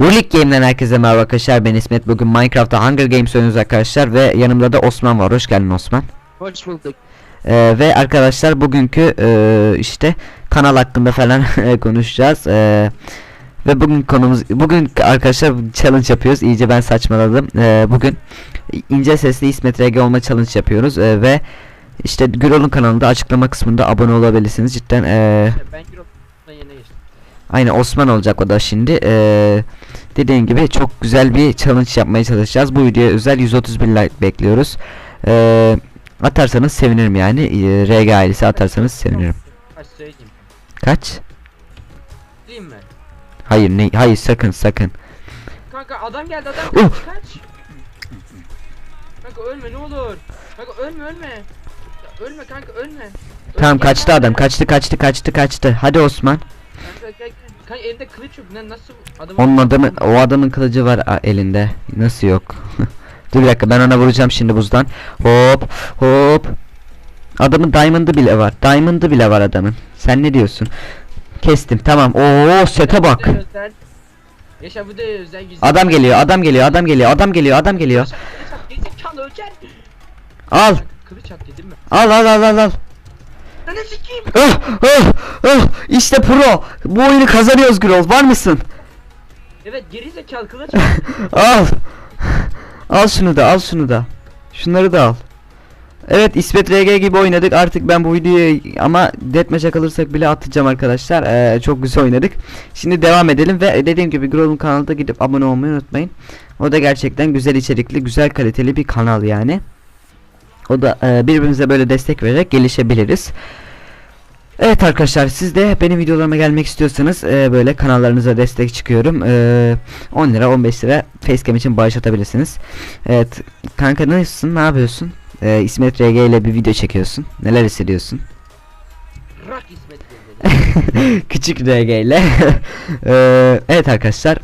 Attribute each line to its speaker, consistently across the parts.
Speaker 1: Rulik Game'den herkese merhaba arkadaşlar. Ben İsmet. Bugün Minecraft'ta Hunger Games oynuyoruz arkadaşlar ve yanımda da Osman var. Hoş geldin Osman.
Speaker 2: Hoş bulduk.
Speaker 1: Ee, ve arkadaşlar bugünkü e, işte kanal hakkında falan konuşacağız. Ee, ve bugün konumuz bugün arkadaşlar challenge yapıyoruz. İyice ben saçmaladım. Ee, bugün ince sesli İsmet RG olma challenge yapıyoruz. Ee, ve işte Gürol'un kanalında açıklama kısmında abone olabilirsiniz cidden. Ee,
Speaker 2: Ben Europe'dan yeni geçtim.
Speaker 1: Aynen Osman olacak o da şimdi. Ee, dediğim gibi çok güzel bir challenge yapmaya çalışacağız. Bu videoya özel 131 like bekliyoruz. Ee, atarsanız sevinirim yani. Ee, RG ailesi atarsanız sevinirim.
Speaker 2: Kaç söyleyeyim.
Speaker 1: Kaç?
Speaker 2: Değil mi?
Speaker 1: Hayır ne? Hayır sakın sakın.
Speaker 2: Kanka adam geldi adam
Speaker 1: Oh!
Speaker 2: kaç. Kanka ölme ne olur. Kanka ölme ölme. Ya ölme kanka ölme.
Speaker 1: Tamam
Speaker 2: Ölme,
Speaker 1: kaçtı adam. Kaçtı kaçtı kaçtı kaçtı. Hadi Osman.
Speaker 2: Kanka elinde kılıç yok. Ne nasıl adam
Speaker 1: Onun adamı o adamın kılıcı var a, elinde. Nasıl yok? Dur bir dakika ben ona vuracağım şimdi buzdan. Hop hop. Adamın diamond'ı bile var. Diamond'ı bile var adamın. Sen ne diyorsun? Kestim tamam. Oo sete bak.
Speaker 2: Özel. Yaşa bu da özel.
Speaker 1: Adam geliyor, adam geliyor, adam geliyor, adam geliyor, adam geliyor. Al,
Speaker 2: Kılıç at dedim mi?
Speaker 1: al, al, al, al, al.
Speaker 2: Ne sikeyim?
Speaker 1: Ah, ah, ah. İşte pro. Bu oyunu kazanıyoruz Grol. Var mısın?
Speaker 2: Evet gerizekalı kılıç at.
Speaker 1: Al. Al şunu da, al şunu da. Şunları da al. Evet İsmet RG gibi oynadık artık ben bu videoyu ama deathmatch'e kalırsak bile atacağım arkadaşlar Ee, çok güzel oynadık Şimdi devam edelim ve dediğim gibi Grol'un kanalına gidip abone olmayı unutmayın O da gerçekten güzel içerikli güzel kaliteli bir kanal yani O da e, birbirimize böyle destek vererek gelişebiliriz. Evet arkadaşlar siz de benim videolarıma gelmek istiyorsanız e, böyle kanallarınıza destek çıkıyorum. E, 10 lira 15 lira facecam için bağış atabilirsiniz. Evet kanka nasılsın ne yapıyorsun? E, İsmet RG ile bir video çekiyorsun. Neler hissediyorsun. Küçük RG ile. E, Evet arkadaşlar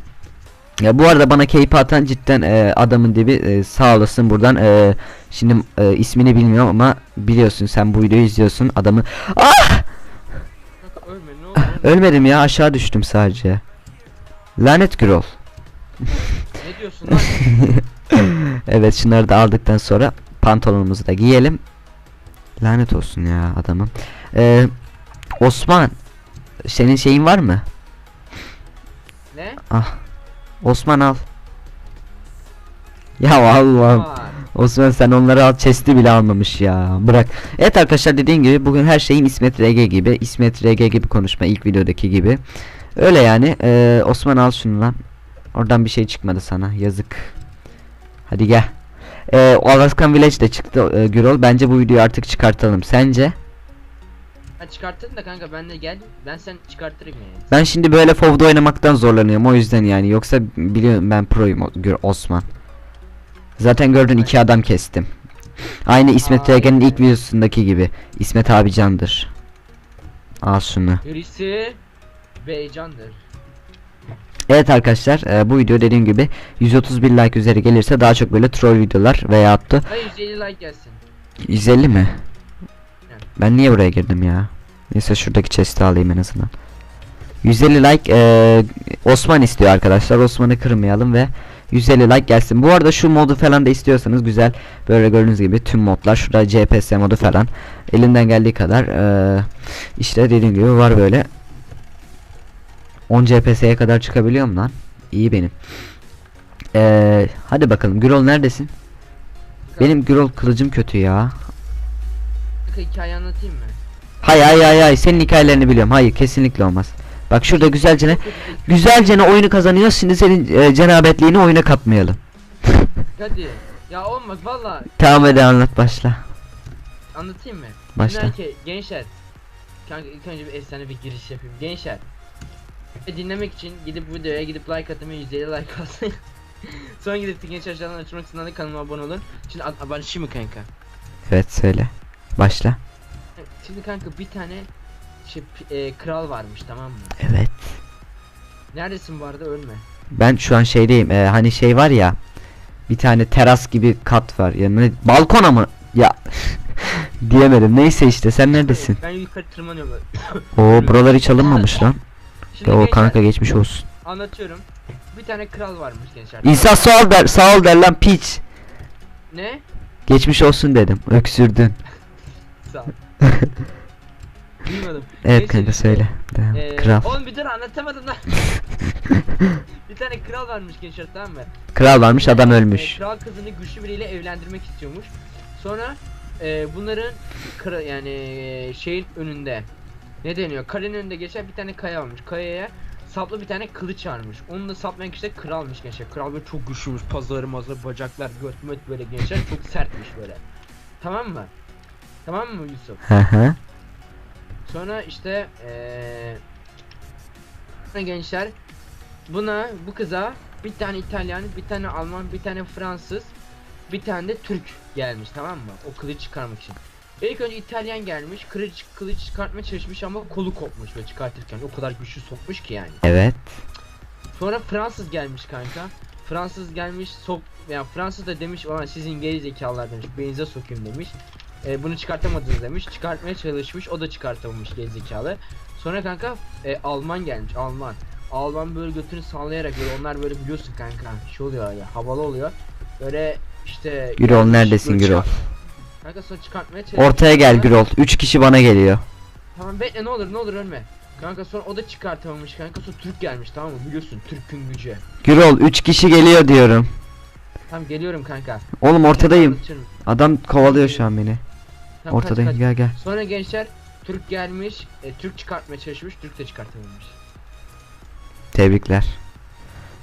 Speaker 1: ya bu arada bana keyif atan cidden e, adamın dibi e, sağ olasın buradan e, şimdi e, ismini bilmiyorum ama biliyorsun sen bu videoyu izliyorsun adamı ah
Speaker 2: ölme ne ölme.
Speaker 1: ölmedim ya aşağı düştüm sadece lanet Gürol
Speaker 2: Ne diyorsun lan?
Speaker 1: evet şunları da aldıktan sonra pantolonumuzu da giyelim. Lanet olsun ya adamım. Ee, Osman senin şeyin var mı?
Speaker 2: ne?
Speaker 1: Ah. Osman al. Ya Allah'ım. Osman sen onları al chest'i bile almamış ya. Bırak. Evet arkadaşlar dediğim gibi bugün her şeyin İsmet RG gibi. İsmet RG gibi konuşma ilk videodaki gibi. Öyle yani. Ee, Osman al şunu lan. Oradan bir şey çıkmadı sana. Yazık. Hadi gel. Ee, Alaskan Village de çıktı e, Gürol. Bence bu videoyu artık çıkartalım. Sence?
Speaker 2: Ha çıkarttın da kanka ben de gel. Ben sen çıkartırım yani.
Speaker 1: Ben şimdi böyle FoV'da oynamaktan zorlanıyorum. O yüzden yani. Yoksa biliyorum ben proyum Osman. Zaten gördün iki adam kestim. Aynı İsmet. RG'nin ilk videosundaki gibi. İsmet abi candır. Al şunu.
Speaker 2: Birisi Beycan'dır.
Speaker 1: Evet arkadaşlar e, bu video dediğim gibi 131 like üzeri gelirse daha çok böyle troll videolar veya attı.
Speaker 2: Hayır 150 like gelsin.
Speaker 1: 150 mi? Ben niye buraya girdim ya? Neyse şuradaki chest'i alayım en azından. 150 like e, Osman istiyor arkadaşlar. Osman'ı kırmayalım ve 150 like gelsin. Bu arada şu modu falan da istiyorsanız güzel böyle gördüğünüz gibi tüm modlar şurada CPS modu falan elinden geldiği kadar e, işte dediğim gibi var böyle 10 CPS'ye kadar çıkabiliyorum lan. İyi benim. E, hadi bakalım Gürol neredesin? Benim Gürol kılıcım kötü ya.
Speaker 2: Hikaye anlatayım mı?
Speaker 1: Hay hay hay hay senin hikayelerini biliyorum. Hayır kesinlikle olmaz. Bak şurada güzelce ne güzelce ne oyunu kazanıyoruz. Şimdi senin e, cenabetliğini oyuna katmayalım.
Speaker 2: Hadi. Ya olmaz valla.
Speaker 1: Tamam hadi anlat başla.
Speaker 2: Anlatayım mı?
Speaker 1: Başla.
Speaker 2: Ki gençler. Kanka ilk önce bir efsane bir giriş yapayım. Gençler. Ve dinlemek için gidip videoya gidip like atmayı 150 like alsın. Sonra gidip de genç aşağıdan açmak da kanalıma abone olun. Şimdi ab- abone şimdi kanka.
Speaker 1: Evet söyle. Başla.
Speaker 2: Şimdi kanka bir tane şey, e, kral varmış tamam mı?
Speaker 1: Evet.
Speaker 2: Neredesin bu arada ölme.
Speaker 1: Ben şu an şeydeyim. e, hani şey var ya. Bir tane teras gibi kat var. Ya ne, balkona mı? Ya diyemedim. Neyse işte sen neredesin?
Speaker 2: Ben yukarı tırmanıyorum.
Speaker 1: Oo buralar hiç alınmamış lan.
Speaker 2: Şimdi
Speaker 1: Ya o
Speaker 2: gençler,
Speaker 1: kanka geçmiş olsun.
Speaker 2: Anlatıyorum. bir tane kral varmış gençler.
Speaker 1: İnsan sağ ol der, sağ ol der lan piç.
Speaker 2: Ne?
Speaker 1: Geçmiş olsun dedim. Öksürdün.
Speaker 2: Sağ ol. Duymadım.
Speaker 1: Evet
Speaker 2: Neyse
Speaker 1: kanka söyle.
Speaker 2: Ee,
Speaker 1: Kral.
Speaker 2: Oğlum bir dur anlatamadım lan. bir tane kral varmış gençler tamam mı?
Speaker 1: Kral varmış adam
Speaker 2: Ee,
Speaker 1: ölmüş.
Speaker 2: kral kızını güçlü biriyle evlendirmek istiyormuş. Sonra e, bunların kra yani e, şeyin önünde ne deniyor? Kalenin önünde geçen bir tane kaya varmış. Kayaya saplı bir tane kılıç varmış. Onu da saplayan kişi de kralmış gençler. Kral böyle çok güçlüymüş. Pazarı mazı bacaklar göt möt böyle gençler. Çok sertmiş böyle. Tamam mı? Tamam mı Yusuf?
Speaker 1: Hı hı.
Speaker 2: Sonra işte eee sonra gençler buna bu kıza bir tane İtalyan, bir tane Alman, bir tane Fransız, bir tane de Türk gelmiş tamam mı? O kılıç çıkarmak için. İlk önce İtalyan gelmiş, kılıç kılıç çıkartmaya çalışmış ama kolu kopmuş ve çıkartırken o kadar güçlü sokmuş ki yani.
Speaker 1: Evet.
Speaker 2: Sonra Fransız gelmiş kanka. Fransız gelmiş sok yani Fransız da demiş ama sizin geri zekalılar demiş beynize sokayım demiş. E, bunu çıkartamadınız demiş. Çıkartmaya çalışmış o da çıkartamamış geri zekalı. Sonra kanka e, Alman gelmiş Alman. Alman böyle götünü sallayarak böyle onlar böyle biliyorsun kanka şey oluyor ya havalı oluyor. Böyle işte
Speaker 1: Gürol neredesin Gürol?
Speaker 2: Kanka sonra çıkartmaya çalışmış.
Speaker 1: Ortaya gel Gürol. 3 kişi bana geliyor.
Speaker 2: Tamam bekle ne olur ne olur ölme. Kanka sonra o da çıkartamamış kanka sonra Türk gelmiş tamam mı biliyorsun Türk'ün gücü.
Speaker 1: Gürol 3 kişi geliyor diyorum.
Speaker 2: Tamam geliyorum kanka.
Speaker 1: Oğlum ortadayım. Adam kovalıyor şu an beni.
Speaker 2: Tamam, kaç,
Speaker 1: Ortadayım
Speaker 2: kaç.
Speaker 1: gel gel.
Speaker 2: Sonra gençler Türk gelmiş, e, Türk çıkartmaya çalışmış, Türk de çıkartamamış.
Speaker 1: Tebrikler.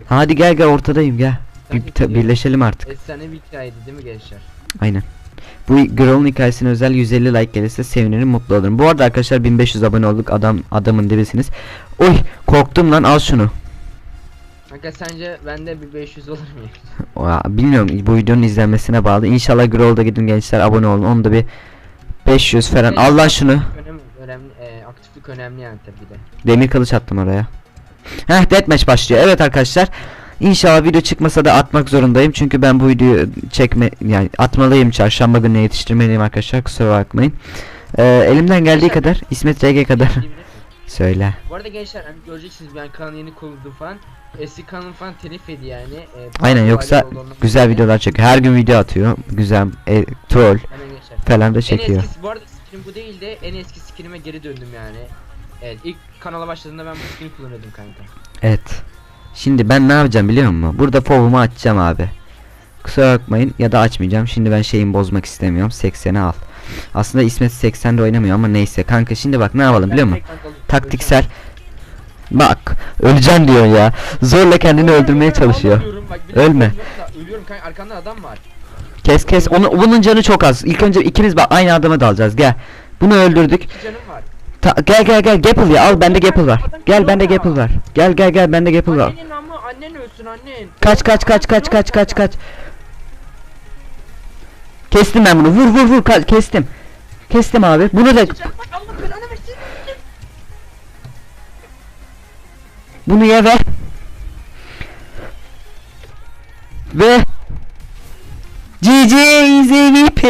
Speaker 1: Hadi gel gel ortadayım gel. Bir, ta- birleşelim artık.
Speaker 2: Efsane bir hikayeydi değil mi gençler?
Speaker 1: Aynen. Bu Gürol'un hikayesine özel 150 like gelirse sevinirim mutlu olurum. Bu arada arkadaşlar 1500 abone olduk. Adam adamın dibisiniz. Oy korktum lan al şunu.
Speaker 2: Kanka sence bende bir 500 olur mu?
Speaker 1: Bilmiyorum bu videonun izlenmesine bağlı. İnşallah Gürol'da gidin gençler abone olun. Onu da bir 500 falan. Al lan şunu.
Speaker 2: Önemli, önemli, e, aktiflik önemli yani tabii de.
Speaker 1: Demir kılıç attım oraya. Heh deathmatch başlıyor. Evet arkadaşlar. İnşallah video çıkmasa da atmak zorundayım. Çünkü ben bu videoyu çekme yani atmalıyım. Çarşamba gününe yetiştirmeliyim arkadaşlar. Kusura bakmayın. Ee, elimden geldiği kadar İsmet RG kadar? Söyle.
Speaker 2: Bu arada gençler hani göreceksiniz ben kanal yeni kuruldu falan. Eski kanalım falan telif yani. E,
Speaker 1: Aynen yoksa güzel
Speaker 2: dolayı.
Speaker 1: videolar çekiyor. Her gün video atıyor. Güzel e, troll falan da
Speaker 2: En
Speaker 1: çekiyor.
Speaker 2: eskisi bu arada skinim bu değil de en eski skinime geri döndüm yani. Evet ilk kanala başladığımda ben bu skini kullanıyordum kanka.
Speaker 1: Evet. Şimdi ben ne yapacağım biliyor musun? Burada fovumu açacağım abi. Kusura bakmayın ya da açmayacağım. Şimdi ben şeyimi bozmak istemiyorum. 80'i al. Aslında İsmet 80'de oynamıyor ama neyse. Kanka şimdi bak ne yapalım biliyor musun? Taktiksel. Bak öleceksin diyor ya. Zorla kendini öldürmeye çalışıyor. Ölme.
Speaker 2: ölüyorum kanka arkanda adam var.
Speaker 1: Kes kes. Onu, bunun canı çok az. İlk önce ikimiz bak aynı adama dalacağız. Gel. Bunu öldürdük.
Speaker 2: İki canım var.
Speaker 1: Ta- gel gel gel Gapple ya al bende Gapple var. Gel bende Gapple var. Gel gel gel bende Gapple var.
Speaker 2: Annenin ama annen ölsün annen.
Speaker 1: Kaç kaç kaç kaç kaç kaç kaç. Kestim ben bunu. Vur vur vur kestim. Kestim abi. Bunu da bunu ye ver. Ve GG Easy VP.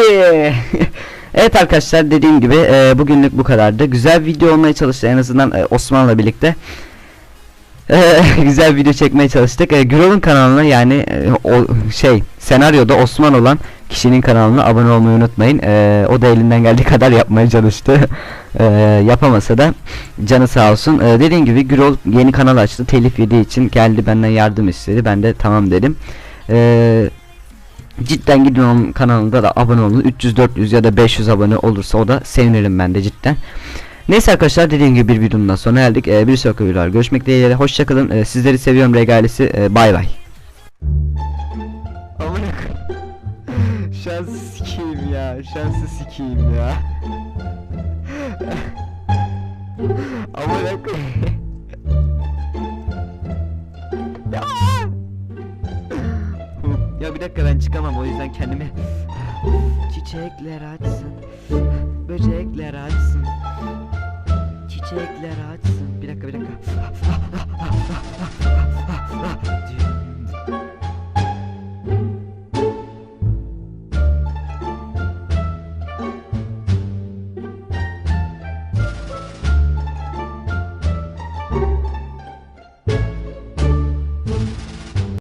Speaker 1: evet arkadaşlar dediğim gibi e, bugünlük bu kadardı. Güzel video olmaya çalıştı en azından e, Osman'la birlikte. E, güzel video çekmeye çalıştık. E, Gürol'un kanalına yani e, o şey senaryoda Osman olan kişinin kanalına abone olmayı unutmayın. E, o da elinden geldiği kadar yapmaya çalıştı. E, yapamasa da canı sağ olsun. E, dediğim gibi Gürol yeni kanal açtı. Telif yediği için geldi benden yardım istedi. Ben de tamam dedim. E, cidden gidin onun kanalında da abone olun. 300 400 ya da 500 abone olursa o da sevinirim ben de cidden. Neyse arkadaşlar dediğim gibi bir videonun daha sonuna geldik. Ee, bir sonraki videolar görüşmek dileğiyle. Hoşçakalın. Ee, sizleri seviyorum regalesi. Ee, bay bay. Şansı sikeyim ya. Şansı sikeyim ya. Amına ya. ya bir dakika ben çıkamam o yüzden kendimi Çiçekler açsın Böcekler açsın Çiçekler açsın Bir dakika bir dakika